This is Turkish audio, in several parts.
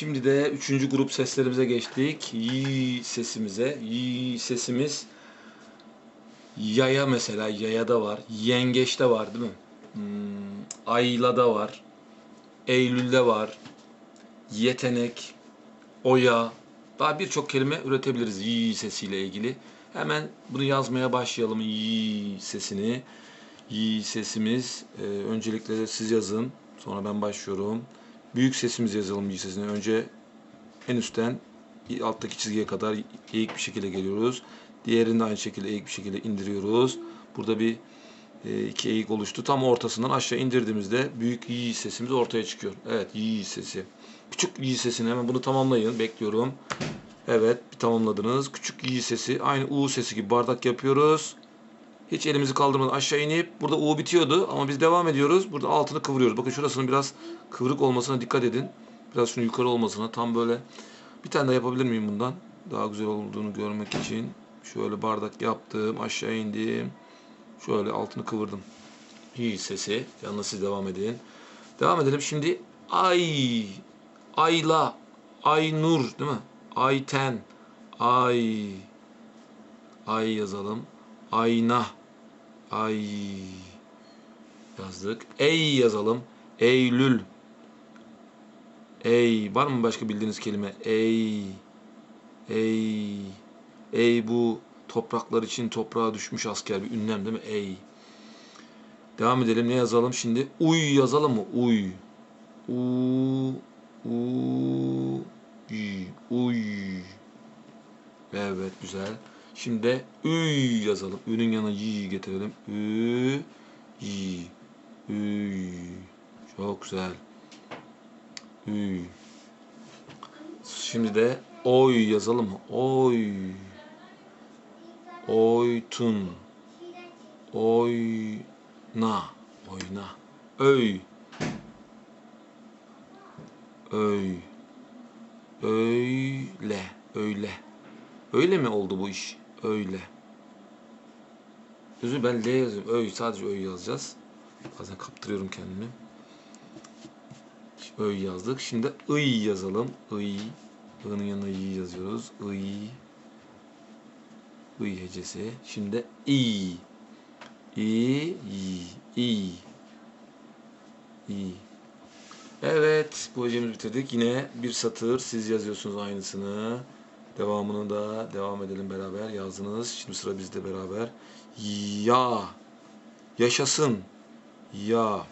Şimdi de üçüncü grup seslerimize geçtik. Y sesimize. Y sesimiz yaya mesela yayada var. Yengeçte var değil mi? Hmm, aylada var. Eylül'de var. Yetenek, oya. Daha birçok kelime üretebiliriz y sesiyle ilgili. Hemen bunu yazmaya başlayalım y sesini. Y sesimiz. e, öncelikle siz yazın. Sonra ben başlıyorum. Büyük sesimizi yazalım y sesini. Önce en üstten alttaki çizgiye kadar eğik bir şekilde geliyoruz. Diğerini de aynı şekilde eğik bir şekilde indiriyoruz. Burada bir e, iki eğik oluştu. Tam ortasından aşağı indirdiğimizde büyük y sesimiz ortaya çıkıyor. Evet y sesi. Küçük y sesini hemen bunu tamamlayın. Bekliyorum. Evet tamamladınız. Küçük y sesi aynı u sesi gibi bardak yapıyoruz. Hiç elimizi kaldırmadan aşağı inip burada u bitiyordu ama biz devam ediyoruz. Burada altını kıvırıyoruz. Bakın şurasının biraz kıvrık olmasına dikkat edin. Biraz şunun yukarı olmasına tam böyle bir tane daha yapabilir miyim bundan? Daha güzel olduğunu görmek için. Şöyle bardak yaptım. Aşağı indim. Şöyle altını kıvırdım. İyi sesi. Yalnız siz devam edin. Devam edelim. Şimdi ay, ayla, aynur değil mi? Ayten, ay, ay yazalım. Ayna, ay yazdık. Ey yazalım. Eylül, Ey var mı başka bildiğiniz kelime? Ey ey ey bu topraklar için toprağa düşmüş asker bir ünlem değil mi? Ey. Devam edelim. Ne yazalım şimdi? Uy yazalım mı? Uy. U u y uy. Evet güzel. Şimdi üy yazalım. Ü'nün yanına y getirelim. Ü y. Üy. Çok güzel. Üy. Şimdi de oy yazalım mı? Oy. Oytun. Oyna. Oyna. Öy. Öy. Öyle. Öyle. Öyle mi oldu bu iş? Öyle. Özür ben L yazıyorum. Öy. Sadece öy yazacağız. Bazen kaptırıyorum kendimi. Öy yazdık. Şimdi ıy yazalım. Iy. I'nın yanına y yazıyoruz. Iy. Iy hecesi. Şimdi i. İ, i, i. İ. Evet, bu hecemizi bitirdik. Yine bir satır siz yazıyorsunuz aynısını. Devamını da devam edelim beraber. Yazdınız. Şimdi sıra bizde beraber. Ya. Yaşasın. Ya.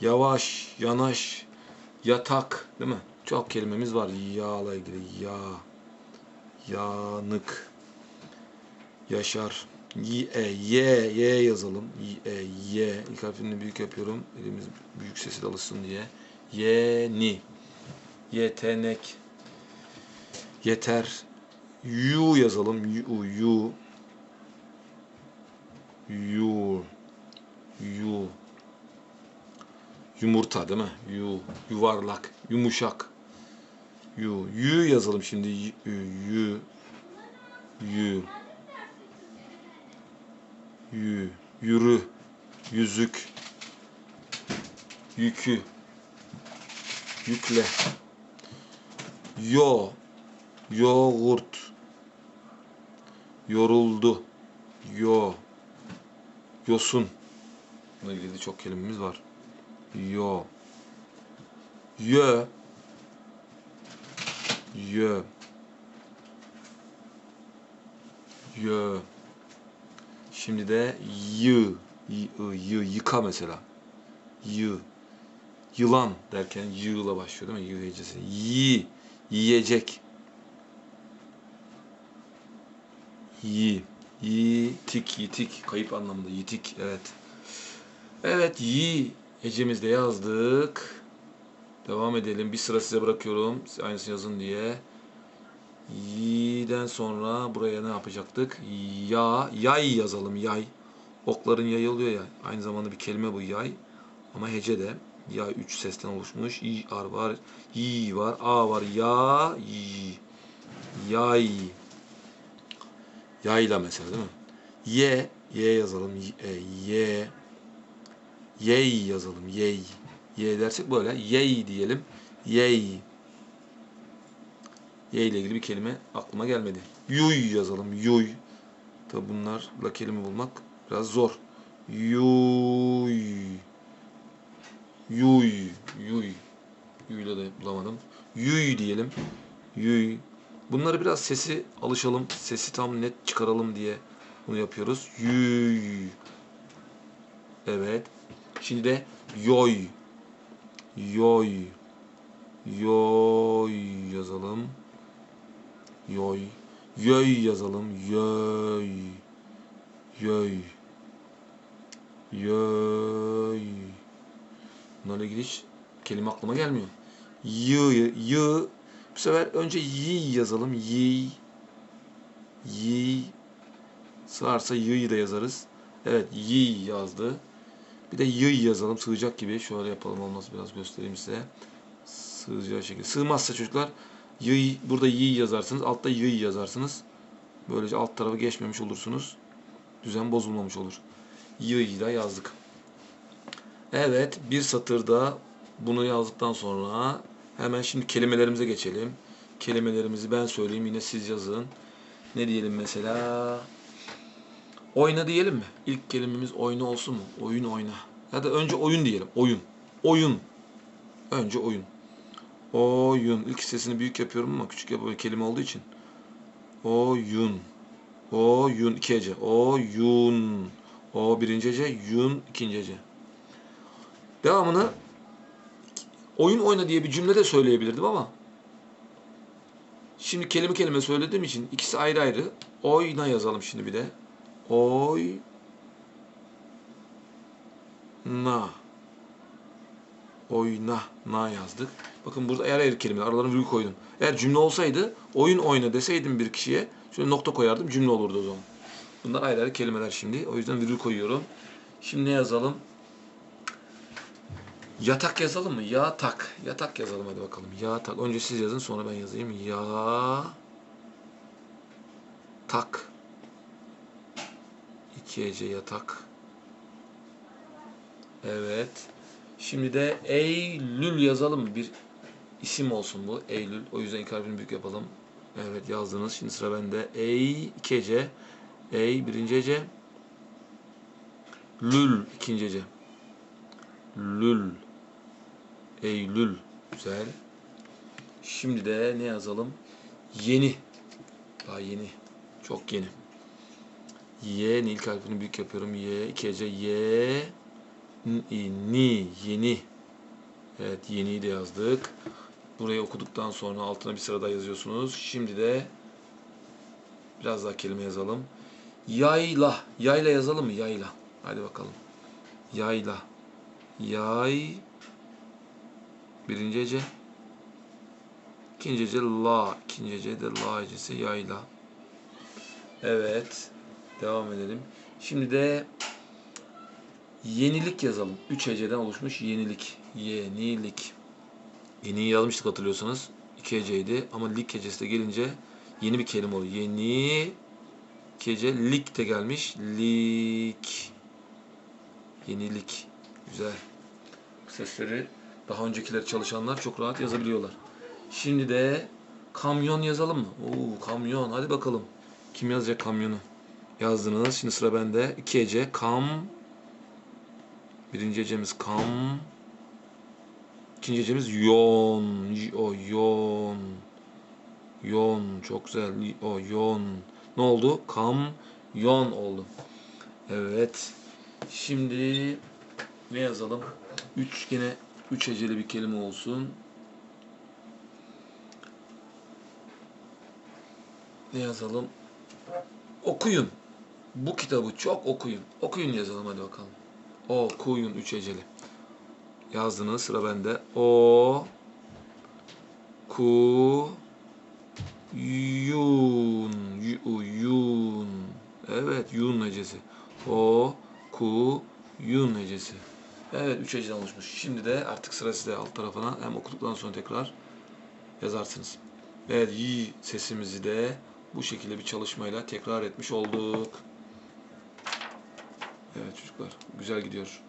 Yavaş, yanaş, yatak, değil mi? Çok kelimemiz var yağla ilgili. Ya, yanık, yaşar. Y, ye, yazalım. Y, e, ye. İlk harfini büyük yapıyorum. Elimiz büyük sesi de alışsın diye. Yeni, yetenek, yeter. Yu yazalım. Yu, yu, yu, yu. Yumurta değil mi? Yu, yuvarlak, yumuşak. Yu, yu yazalım şimdi. Yu, yu, yu, yürü, yüzük, yükü, yükle. Yo, yoğurt, yoruldu, yo, yosun. Bununla ilgili çok kelimemiz var. Yo. Yö. Yö. Yö. Şimdi de yı. Y, yı, yıka mesela. Yı. Yılan derken yığla başlıyor değil mi? Yı hecesi. Yi. Yiyecek. Yi. Yitik, yitik. Kayıp anlamında. Yitik. Evet. Evet. Yi. Hecemizde yazdık. Devam edelim. Bir sıra size bırakıyorum. Aynısını yazın diye. Yi'den sonra buraya ne yapacaktık? Ya, yay yazalım. Yay. Okların yayı oluyor ya. Aynı zamanda bir kelime bu yay. Ama hece de. Ya üç sesten oluşmuş. Y ar var. Y var. A var. Ya. Y. Yay. Yayla mesela değil mi? Ye. Ye yazalım. Y. E, ye. Yey yazalım. Yey. Ye dersek böyle. Yey diyelim. Yey. Ye ile ilgili bir kelime aklıma gelmedi. Yuy yazalım. Yuy. Tabi bunlarla kelime bulmak biraz zor. Yuy. Yuy. Yuy. Yuyla da bulamadım. Yuy diyelim. Yuy. Bunları biraz sesi alışalım. Sesi tam net çıkaralım diye bunu yapıyoruz. Yuy. Evet. Şimdi de yoy. Yoy. Yoy yazalım. Yoy. Yoy yazalım. Yoy. Yoy. Yoy. Bunlarla ilgili hiç kelime aklıma gelmiyor. Yı, yı. Bu sefer önce yi yazalım. Yi. Yi. Sığarsa yı'yı da yazarız. Evet yi yazdı. Bir de yıy yazalım sığacak gibi. Şöyle yapalım olmaz biraz göstereyim size. Sığacağı şekilde. Sığmazsa çocuklar yıy, burada yiy yazarsınız. Altta yıy yazarsınız. Böylece alt tarafı geçmemiş olursunuz. Düzen bozulmamış olur. Yıy da yazdık. Evet bir satırda bunu yazdıktan sonra hemen şimdi kelimelerimize geçelim. Kelimelerimizi ben söyleyeyim yine siz yazın. Ne diyelim mesela? Oyna diyelim mi? İlk kelimemiz oyna olsun mu? Oyun oyna. Ya da önce oyun diyelim. Oyun. Oyun. Önce oyun. Oyun. İlk sesini büyük yapıyorum ama küçük yapıyorum kelime olduğu için. Oyun. Oyun. iki hece. Oyun. O birinci hece. Yun ikinci hece. Devamını oyun oyna diye bir cümle de söyleyebilirdim ama şimdi kelime kelime söylediğim için ikisi ayrı ayrı. Oyna yazalım şimdi bir de. Oy na oyna na yazdık. Bakın burada eğer ayrı kelime aralarına virgül koydum. Eğer cümle olsaydı oyun oyna deseydim bir kişiye şöyle nokta koyardım cümle olurdu o zaman. Bunlar ayrı ayrı kelimeler şimdi. O yüzden virgül koyuyorum. Şimdi ne yazalım? Yatak yazalım mı? Yatak. Yatak yazalım hadi bakalım. Yatak. Önce siz yazın sonra ben yazayım. Ya tak. İki hece yatak. Evet. Şimdi de Eylül yazalım? Bir isim olsun bu. Eylül. O yüzden ilk harfini büyük yapalım. Evet yazdınız. Şimdi sıra bende. Ey iki hece. Ey birinci hece. Lül ikinci hece. Lül. Eylül. Güzel. Şimdi de ne yazalım? Yeni. Daha yeni. Çok yeni. Y'nin ilk harfini büyük yapıyorum. Y, iki hece. Y, ni, yeni. Evet, yeniyi de yazdık. Burayı okuduktan sonra altına bir sıra daha yazıyorsunuz. Şimdi de biraz daha kelime yazalım. Yayla. Yayla yazalım mı? Yayla. Hadi bakalım. Yayla. Yay. Birinci hece. İkinci hece la. İkinci hece de la hecesi yayla. Evet. Devam edelim. Şimdi de yenilik yazalım. Üç heceden oluşmuş yenilik. Yenilik. Yeniyi yazmıştık hatırlıyorsanız. İki heceydi ama lik hecesi de gelince yeni bir kelime oluyor. Yeni hece lik de gelmiş. Lik. Yenilik. Güzel. Bu sesleri daha öncekiler çalışanlar çok rahat yazabiliyorlar. Şimdi de kamyon yazalım mı? Oo kamyon. Hadi bakalım. Kim yazacak kamyonu? Yazdınız. Şimdi sıra bende. İki hece. Kam. Birinci hecemiz kam. İkinci hecemiz yon. O yon. Yon. Çok güzel. O yon. Ne oldu? Kam. Yon oldu. Evet. Şimdi ne yazalım? Üç gene üç heceli bir kelime olsun. Ne yazalım? Okuyun. Bu kitabı çok okuyun. Okuyun yazalım hadi bakalım. Okuyun üç heceli. Yazdınız sıra bende. O ku yun yu, yun. Evet yun hecesi. O ku yun hecesi. Evet üç heceden oluşmuş. Şimdi de artık sıra size alt tarafına hem okuduktan sonra tekrar yazarsınız. Evet yi sesimizi de bu şekilde bir çalışmayla tekrar etmiş olduk. Evet çocuklar güzel gidiyor.